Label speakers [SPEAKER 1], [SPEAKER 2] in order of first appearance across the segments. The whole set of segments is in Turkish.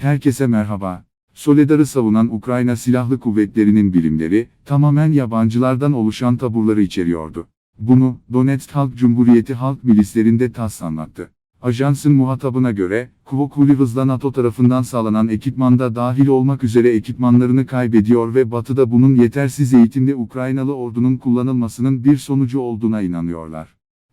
[SPEAKER 1] Herkese merhaba. Soledar'ı savunan Ukrayna Silahlı Kuvvetleri'nin birimleri, tamamen yabancılardan oluşan taburları içeriyordu. Bunu, Donetsk Halk Cumhuriyeti Halk Milislerinde TASS anlattı. Ajansın muhatabına göre, Kuvokuli hızla NATO tarafından sağlanan ekipmanda dahil olmak üzere ekipmanlarını kaybediyor ve Batı'da bunun yetersiz eğitimli Ukraynalı ordunun kullanılmasının bir sonucu olduğuna inanıyorlar.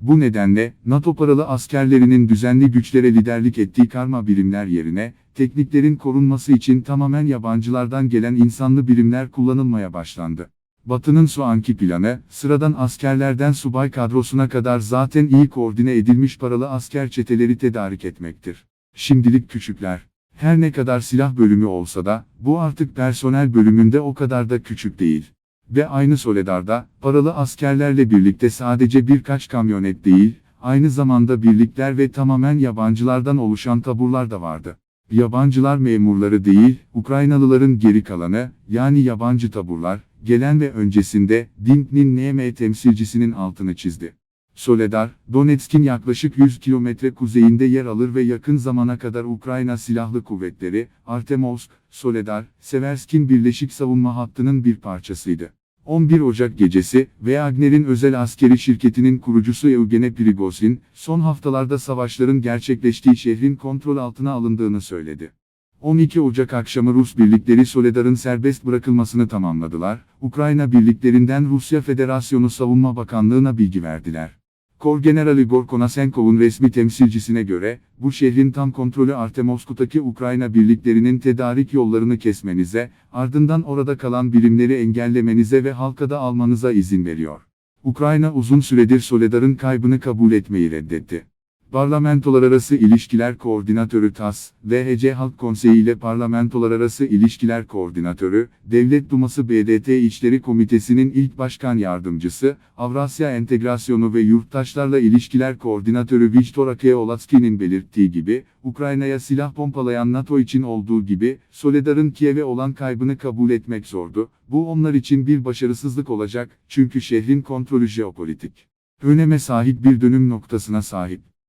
[SPEAKER 1] Bu nedenle, NATO paralı askerlerinin düzenli güçlere liderlik ettiği karma birimler yerine, tekniklerin korunması için tamamen yabancılardan gelen insanlı birimler kullanılmaya başlandı. Batı'nın şu anki planı, sıradan askerlerden subay kadrosuna kadar zaten iyi koordine edilmiş paralı asker çeteleri tedarik etmektir. Şimdilik küçükler. Her ne kadar silah bölümü olsa da, bu artık personel bölümünde o kadar da küçük değil. Ve aynı Soledar'da, paralı askerlerle birlikte sadece birkaç kamyonet değil, aynı zamanda birlikler ve tamamen yabancılardan oluşan taburlar da vardı. Yabancılar memurları değil, Ukraynalıların geri kalanı, yani yabancı taburlar, gelen ve öncesinde, Dink'nin NM temsilcisinin altını çizdi. Soledar, Donetsk'in yaklaşık 100 kilometre kuzeyinde yer alır ve yakın zamana kadar Ukrayna Silahlı Kuvvetleri, Artemovsk, Soledar, Severskin Birleşik Savunma Hattı'nın bir parçasıydı. 11 Ocak gecesi, Wagner'in özel askeri şirketinin kurucusu Evgene Prigozhin, son haftalarda savaşların gerçekleştiği şehrin kontrol altına alındığını söyledi. 12 Ocak akşamı Rus birlikleri Soledar'ın serbest bırakılmasını tamamladılar, Ukrayna birliklerinden Rusya Federasyonu Savunma Bakanlığı'na bilgi verdiler. Korgeneral Igor Konasenkov'un resmi temsilcisine göre, bu şehrin tam kontrolü Artemovsk'taki Ukrayna birliklerinin tedarik yollarını kesmenize, ardından orada kalan birimleri engellemenize ve halkada almanıza izin veriyor. Ukrayna uzun süredir Soledar'ın kaybını kabul etmeyi reddetti. Parlamentolar Arası İlişkiler Koordinatörü TAS, LHC Halk Konseyi ile Parlamentolar Arası İlişkiler Koordinatörü, Devlet Duması BDT İçleri Komitesi'nin ilk başkan yardımcısı, Avrasya Entegrasyonu ve Yurttaşlarla İlişkiler Koordinatörü Viktor Akeolatski'nin belirttiği gibi, Ukrayna'ya silah pompalayan NATO için olduğu gibi, Soledar'ın Kiev'e olan kaybını kabul etmek zordu, bu onlar için bir başarısızlık olacak, çünkü şehrin kontrolü jeopolitik. Öneme sahip bir dönüm noktasına sahip.